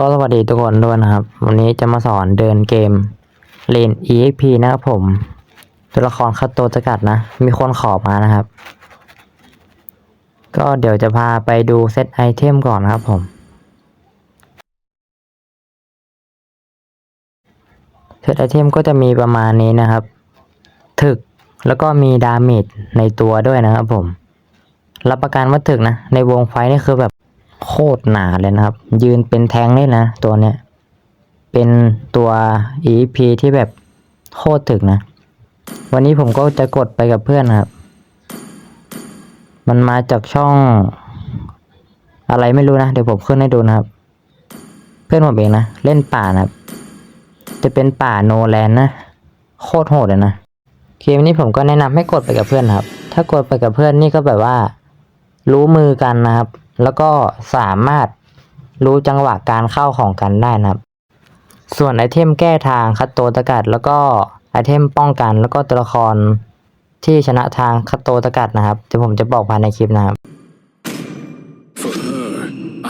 ก็สวัสดีทุกคนด้วยนะครับ วันนี้จะมาสอนเดินเกมเลน EXP นะครับผม ตัวละครคัตโตสกัดนะ มีคนขอมานะครับ ก็เดี๋ยวจะพาไปดูเซตไอเทมก่อนนะครับผม เซตไอเทมก็จะมีประมาณนี้นะครับ ถึกแล้วก็มีดาเมจในตัวด้วยนะครับผม รับประกันว่าถึกนะ ในวงไฟนี่คือแบบ โคตรหนาเลยนะครับ ยืนเป็นแทงเลยนะ ตัวเนี้ย เป็นตัว EP ที่แบบโคตรถึกนะ วันนี้ผมก็จะกดไปกับเพื่อนครับ มันมาจากช่อง อะไรไม่รู้นะ เดี๋ยวผมขึ้นให้ดูนะครับ เพื่อนผมเองนะ เล่นป่านะครับ จะเป็นป่าโนแลนนะ โคตรโหดเลยนะเกมนี้ผมก็แนะนำให้กดไปกับเพื่อนครับ ถ้ากดไปกับเพื่อนนี่ก็แบบว่า รู้มือกันนะครับ แล้วก็สามารถรู้จังหวะการเข้าของกันได้นะครับ ส่วนไอเทมแก้ทางคัตโตตะกัด แล้วก็ไอเทมป้องกัน แล้วก็ตัวละครที่ชนะทางคัตโตตะกัดนะครับเดี๋ยวผมจะบอกภายในคลิปนะครับ For her,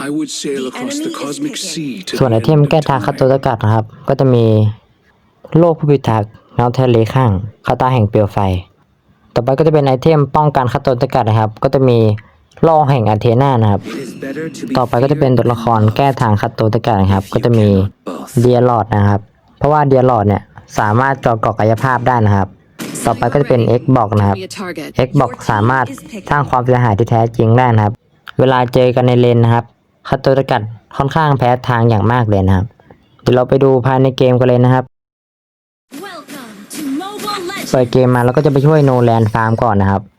I would sail across the cosmic sea to ส่วนไอ the เทม end of แก้ทางคัต time. โตตะกัดนะครับ ก็จะมีโลกผู้พิทักษ์น้ำทะเลข้างคาตาแห่งเปลวไฟ ต่อไปก็จะเป็นไอเทมป้องกันคัตโตตะกัดนะครับ ก็จะมี โล่แห่งอาเทนานะครับ ต่อไปก็จะเป็นตัวละครแก้ทางคัตโตตะกัดนะครับ ก็จะมี both. เดียร์ลอดนะครับ เพราะว่าเดียร์ลอดเนี่ยสามารถจอเกาะกายภาพได้นะครับ ต่อไปก็จะเป็น X บอกนะครับ X บอกสามารถสร้างความเสียหายที่แท้จริงได้นะครับ เวลาเจอกันในเลนนะครับคัตโตตะกัดค่อนข้างแพ้ทางอย่างมากเลยนะครับ เดี๋ยวเราไปดูภายในเกมกันเลยนะครับ Welcome to Mobile เปิด Legends! เกมมาแล้วก็จะไปช่วยโนแลนฟาร์มก่อนนะครับเพ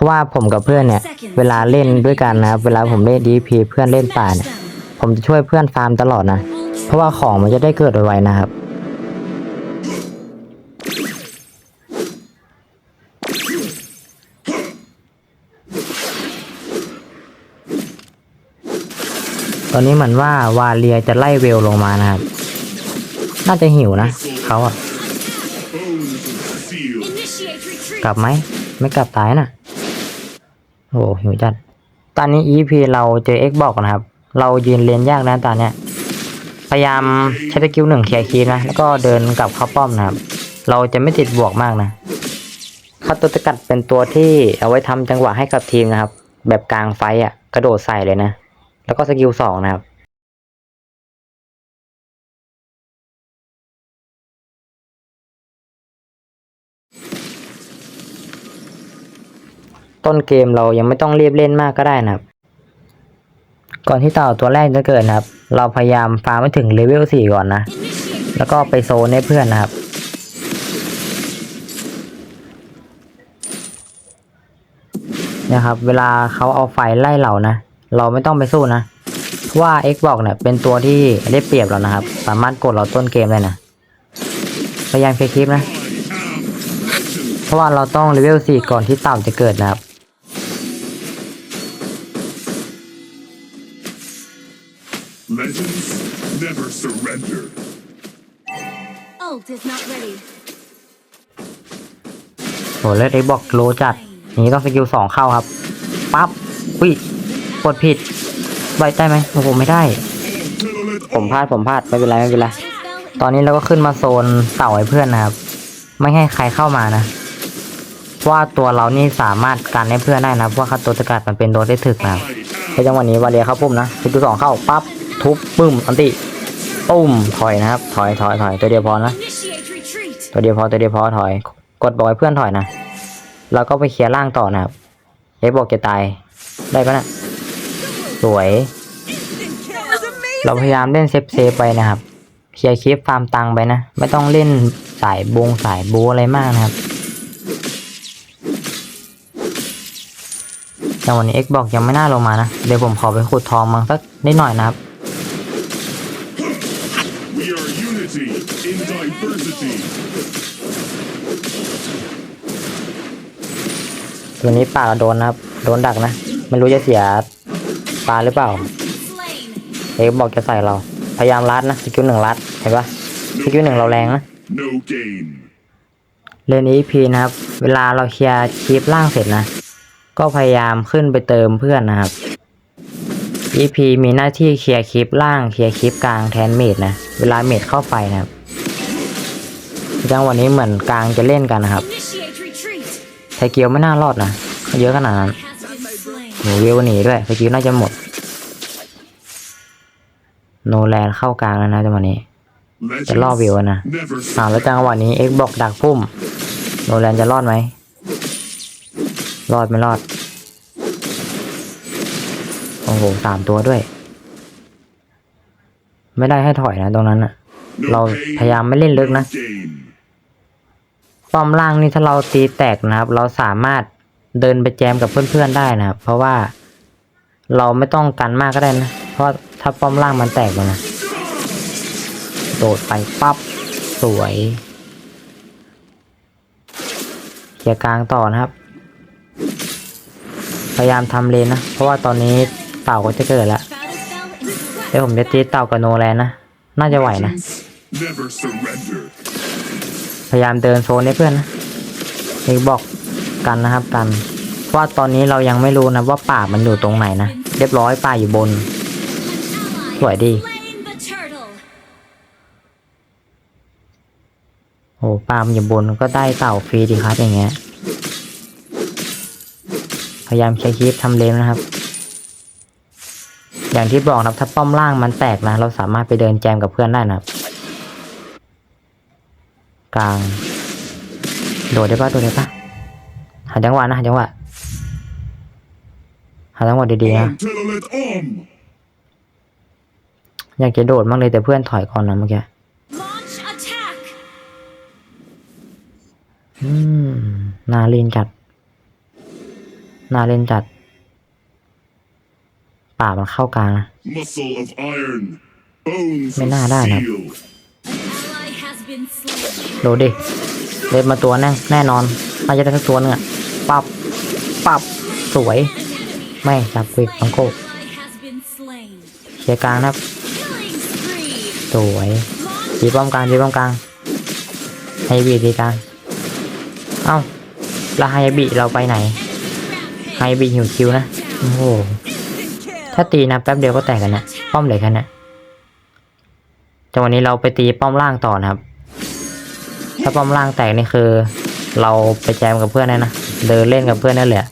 ราะว่าผมกับเพื่อนเนี่ย เวลาเล่นด้วยกันนะครับ เวลาผมเล่นดีพีเพื่อนเล่นป่า Smash เนี่ย them! ผมจะช่วยเพื่อนฟาร์มตลอดนะ เพราะว่าของมันจะได้เกิดไวๆนะครับ ตอนนี้เหมือนว่าวาเลียจะไล่เวลลงมานะครับ น่าจะหิวนะเขาอะ Initiate retreat! กลับไหม ไม่กลับตายนะ โอ้หิวจัด ตอนนี้ EP เราเจอ X บอกนะครับ เรายืนเลนยากนะตอนเนี้ย พยายามใช้สกิลหนึ่งเคลียร์คีนะ แล้วก็เดินกลับเข้าป้อมนะครับ เราจะไม่ติดบวกมากนะคาตัวตะกัดเป็นตัวที่เอาไว้ทำจังหวะให้กับทีมนะครับ แบบกลางไฟอะ่ะ กระโดดใส่เลยนะ แล้วก็สกิลสองนะครับ ต้นเกมเรายังไม่ต้องรีบเล่นมากก็ได้นะครับ ก่อนที่เต่าตัวแรกจะเกิดนะครับ เราพยายามฟาร์มให้ถึงเลเวลสี่ก่อนนะ แล้วก็ไปโซนให้เพื่อนนะครับนะครับ เวลาเขาเอาไฟไล่เรานะ เราไม่ต้องไปสู้นะเพราะว่า Xbox เนี่ยเป็นตัวที่ได้เปรียบเรานะครับ สามารถกดเราต้นเกมได้นะ พยายามเคลียร์คลิปนะ เพราะว่าเราต้องเลเวลสี่ก่อนที่เต่าจะเกิดนะครับ surrender. Ult is not ready. โหเลือด Xbox โลจัดอย่างนี้ต้องสกิลสองเข้าครับ ปั๊บ อุ้ย กดผิดไว้ได้ไหมโอ้โหไม่ได้ ผมพลาดผมพลาดไม่เป็นไรไม่เป็นไร Spell ตอนนี้เราก็ขึ้นมาโซนเต่าให้เพื่อนนะครับ ไม่ให้ใครเข้ามานะเพราะว่าตัวเรานี่สามารถกันให้เพื่อนได้นะเพราะว่าคัตโตวสกัดมันเป็นตัวที่ถึกนะครับในจังหวะนี้วาเลียเข้าปุ่มนะสกิลสองเข้าปั๊บทุบปึ้มอันติ ปุ้มถอยนะครับ ถอยถอยถอยตัวเดียวพอนะ Initiate retreat! ตัวเดียวพอตัวเดียวพอถอย กดบอกให้เพื่อนถอยนะแล้วก็ไปเคลียร์ล่างต่อนะครับเอ็กบอกจะตายได้ปะนะสวย เราพยายามเล่นเซฟเซฟไปนะครับเคลียร์คลิปฟาร์มตังไปนะ ไม่ต้องเล่นสายบงสายบูอะไรมากนะครับแต่วันนี้ X บอกยังไม่น่าลงมานะ เดี๋ยวผมขอไปขุดทองมั้งสักนิดหน่อยนะครับ unity in diversity. ตัวนี้ป่าเราโดนนะครับ โดนดักนะ ไม่รู้จะเสียปลาหรือเปล่า Slain! เอ็กบอกจะใส่เรา พยายามรัดนะสกิลหนึ่งรัด เห็นปะสกิลหนึ่งเราแรงนะ No gain. เล่น EP นะครับ เวลาเราเคลียร์คลิปล่างเสร็จนะ ก็พยายามขึ้นไปเติมเพื่อนนะครับ EP มีหน้าที่เคลียร์คลิปล่างเคลียร์คลิปกลางแทนเมดนะ เวลาเมดเข้าไปนะครับจังวะนี้เหมือนกลางจะเล่นกันนะครับไทเกียวไม่น่ารอดนะ เยอะขนาดนั้นหนูวิวหนีด้วยไทเกียวน่าจะหมด โนแลนเข้ากลางแล้วนะจังหวะนี้ จะล่อวิวนะอ่าแล้วจังหวะนี้เอ็กบอกดักพุ่ม โนแลนจะรอดไหมรอดไม่รอด โอ้โหสามตัวด้วย ไม่ได้ให้ถอยนะตรงนั้นอะ No เรา pain, พยายามไม่เล่นลึกนะ no gain. ป้อมล่างนี่ถ้าเราตีแตกนะครับ เราสามารถเดินไปแจมกับเพื่อนๆได้นะครับ เพราะว่าเราไม่ต้องกันมากก็ได้นะ เพราะถ้าป้อมล่างมันแตกไปนะ โดดไปปั๊บสวยเคลียร์กลางต่อนะครับ พยายามทำเลนนะ เพราะว่าตอนนี้ เต่าก็จะเกิดแล้ว Battle spell in sweat. เดี๋ยวผมจะตีเต่ากับโนแลนนะ น่าจะไหวนะ Never surrender. พยายามเดินโซนให้เพื่อนนะเอกบอกกันนะครับกันเพราะว่าตอนนี้เรายังไม่รู้นะว่าป่ามันอยู่ตรงไหนนะ เรียบร้อยป่าอยู่บน Ally สวยดี slain the turtle. โอ้ป่ามันอยู่บนก็ได้เต่าฟรีดีครับอย่างเงี้ย พยายามเคลียร์คลิปทำเลนนะครับ อย่างที่บอกนะครับถ้าป้อมล่างมันแตกนะ เราสามารถไปเดินแจมกับเพื่อนได้นะครับกลาง โดดได้ปะโดดได้ปะหาจังหวะนะหาจังหวะหาจังหวะดีๆนะ On Telolet Om. อยากจะโดดมากเลยแต่เพื่อนถอยก่อนนะเมื่อกี้ Launch attack. อืมนาเล่นจัด นาเล่นจัด ป่ามันเข้ากลางนะ Muscle of iron. Bones May of na da, no? steel. An ally has been slain. โดดดิเล่นมาตัวแน่แน่นอนน่าจะได้สักตัวหนึงอะปับปับสวย ไม่จับควิกของโก Ally has been slain. เคลียร์กลางนะครับ สวย Launch จีป้อมกลางจีป้อมกลางไฮบีตีกลางเอ้าแล้วไฮบีเราไปไหนไฮบีหิวคิวนะ โอ้โห ถ้าตีนะแป๊บเดียวก็แตกกันนะ ป้อมเหลือแค่นั้นจังหวะนี้เราไปตีป้อมล่างต่อนะครับ ถ้าป้อมล่างแตกนี่คือ เราไปแจมกับเพื่อนได้นะเดินเล่นกับเพื่อนนั่นแหละ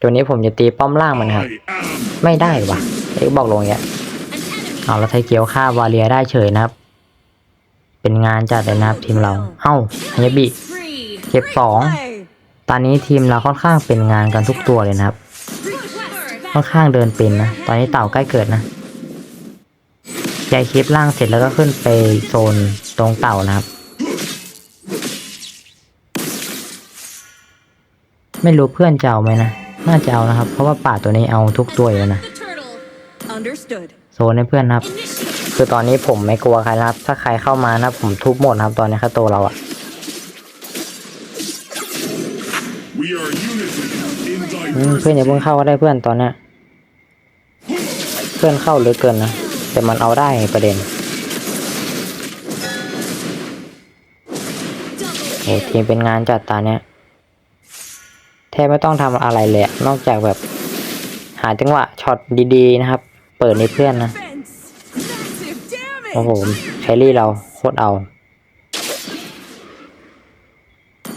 ตัวนี้ผมจะตีป้อมล่างมันครับ ไม่ได้วะเอ็กบอกลงอย่างเงี้ยเอาแล้วไทเกียวฆ่าวาเลียได้เฉยนะครับ เป็นงานจัดเลยนะครับทีมเรา เอ้าฮยบิเก็บสอง ตอนนี้ทีมเราค่อนข้างเป็นงานกันทุกตัวเลยนะครับ ค่อนข้างเดินเป็นนะ ตอนนี้เต่าใกล้เกิดนะยายคลิปล่างเสร็จแล้วก็ขึ้นไปโซนตรงเต่านะครับ ไม่รู้เพื่อนจะเอาไหมนะ น่าจะเอานะครับ เพราะว่าป่าตัวนี้เอาทุกตัวอยู่แล้วนะโซนให้เพื่อนนะครับ คือตอนนี้ผมไม่กลัวใครนะครับ ถ้าใครเข้ามานะผมทุบหมดนะครับตอนนี้ค่าตัวเราอะ เพื่อนอย่าเพิ่ง diversity. เข้าก็ได้เพื่อนตอนเนี้ยเพื่อนเข้าเหลือเกินนะแต่มันเอาได้ประเด็นโอ้ double ทีมเป็นงานจัดตาเนี้ยแทบไม่ต้องทำอะไรเลยอะนอกจากแบบ หาจังหวะช็อตดีๆนะครับ เปิดในเพื่อนนะ Fence. Massive damage. โอ้โหแครี่เราโคตรเอา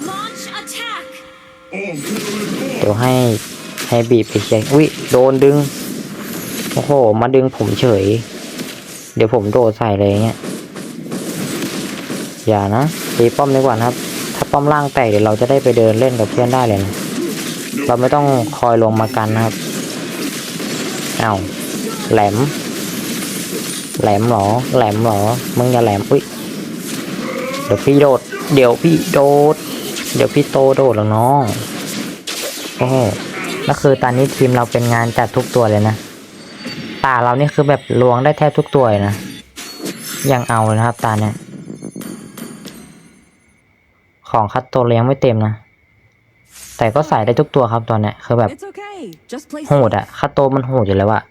Launch attack. On Telolet เดี๋ยว Om. ให้ ให้บีบไปเช็คอุ้ยโดนดึง โอ้โห มาดึงผมเฉย เดี๋ยวผมโดดใส่เลยเงี้ย อย่านะตีป้อมดีกว่านะครับ ถ้าป้อมล่างแตกเดี๋ยวเราจะได้ไปเดินเล่นกับเพื่อนได้เลยนะ เราไม่ต้องคอยลงมากันนะครับ เอา้าแหลม แหลมเหรอ แหลมเหรอ มึงอย่าแหลม อุ้ย เดี๋ยวพี่โดด เดี๋ยวพี่โดด เดี๋ยวพี่โตโดดหรอกน้องโอ้ โหแล้วคือตอนนี้ทีมเราเป็นงานจัดทุกตัวเลยนะ ป่าเรานี่คือแบบลวงได้แทบทุกตัวเลยนะ ยังเอาเลยนะครับตาเนี่ย ของคัดตัวเลี้ยงไม่เต็มนะ แต่ก็ใส่ได้ทุกตัวครับตอนเนี้ยคือแบบ It's okay. Just place โหดอะคัดโตวมันโหดอยู่แล้วอะ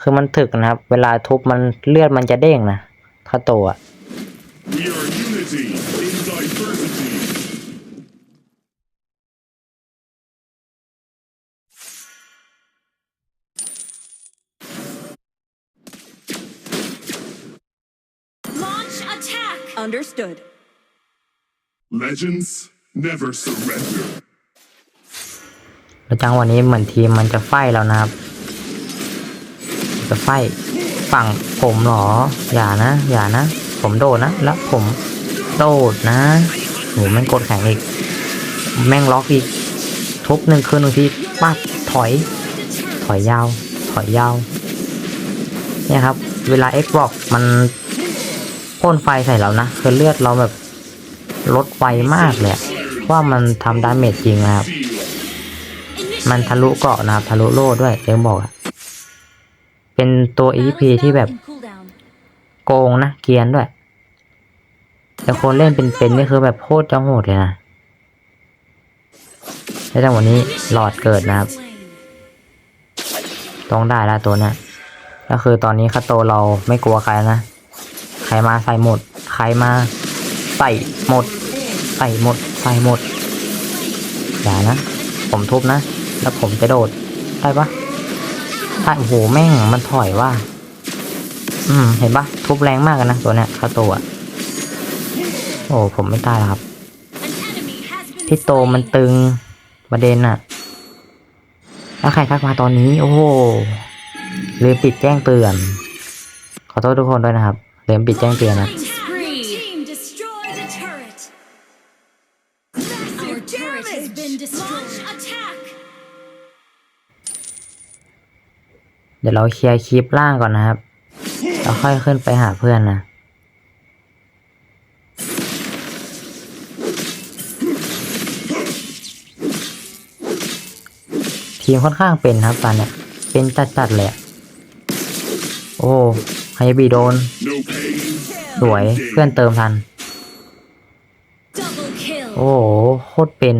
คือมันถึกนะครับ เวลาทุบมันเลือดมันจะเด้งนะคัดโตวอะ We are unity in diversity. Attack! Understood. Legends never surrender. แล้วจังหวะนี้เหมือนทีมมันจะไฟแล้วนะครับ จะไฟฝั่งผมเหรอ อย่านะ อย่านะ ผมโดดนะ แล้วผมโดดนะโหแม่งกดแข็งอีก แม่งล็อกอีก ทุบหนึ่งคืนหนึ่งทีปัดถอย ถอยยาว ถอยยาว เนี่ยครับ เวลา X บอกมัน พ่นไฟใส่เรานะคือเลือดเราแบบลดไวมากเลยว่ามันทำดาเมจจริงนะครับ มันทะลุเกาะนะครับทะลุโล่ด้วยเอ็มบอกเป็นตัว EP ที่แบบโกงนะเกียนด้วย แต่คนเล่นเป็นๆนี่คือแบบโคตรจะโหดเลยนะแล้วจังหวะนี้หลอดเกิดนะครับ ต้องได้แล้วตัวนี้ก็คือตอนนี้คาโตเราไม่กลัวใครนะ รมาใส่หมด ใครมาใส่หมด ใส่หมด ใส่หมด อย่านะ ผมทุบนะ แล้วผมจะโดด ได้ปะถ้าโอ้โหแม่งมันถอยว่า อืม เห็นปะทุบแรงมากนะตัวเนี้ยคาโตะโอ้ผมไม่ตายแล้วครับ An enemy has been พี่โตมันตึงประเด็นอะแล้วใครทักมาตอนนี้ โอ้โหลืมปิดแจ้งเตือน ขอโทษทุกคนด้วยนะครับ ลืมปิดแจ้งเตือนนะ เดี๋ยวเราเคลียร์คลิปล่างก่อนนะครับแล้วค่อยขึ้นไปหาเพื่อนนะทีมค่อนข้างเป็นครับตอนเนี้ยเป็นจัดๆเลย โอ้ ไฮยาบีโดน no pain. สวยเพื่อนเติมทัน Double kill. โอ้โหโคตรเป็น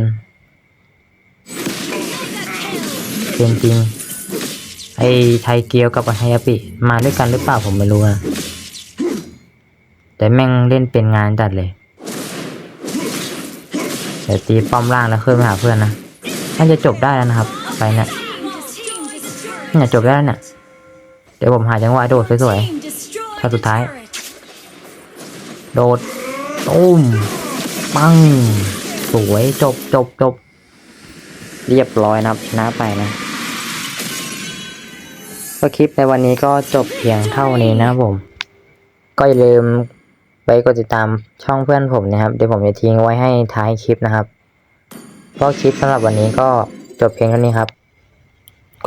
เป็นจริง ไอไทเกียวกับไฮยาปิมาด้วยกันหรือเปล่าผมไม่รู้นะ แต่แม่งเล่นเป็นงานจัดเลยเดี๋ยวตีป้อมล่างแล้วขึ้นไปหาเพื่อนนะน่าจะจบได้แล้วนะครับ ไปเนี่ย Team destroyed. เนี่ยจบได้แล้วเนี่ยเดี๋ยวผมหาจังหวะโดดสวย Team destroyed ขั้นสุดท้าย โดดตุ้ม ปัง สวยจบจบจบ เรียบร้อยนะครับชนะไปนะ ก็คลิปในวันนี้ก็จบเพียงเท่านี้นะครับผม ก็อย่าลืมไปกดติดตามช่องเพื่อนผมนะครับ เดี๋ยวผมจะทิ้งไว้ให้ท้ายคลิปนะครับก็คลิปสำหรับวันนี้ก็จบเพียงเท่านี้ครับ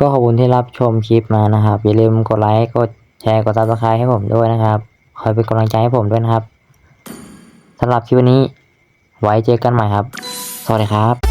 ก็ขอบคุณที่รับชมคลิปมานะครับ อย่าลืมกดไลค์กด แชร์กดซับสไครต์ให้ผมด้วยนะครับคอยเป็นกำลังใจให้ผมด้วยนะครับสำหรับคลิปวันนี้ ไว้เจอกันใหม่ครับ สวัสดีครับ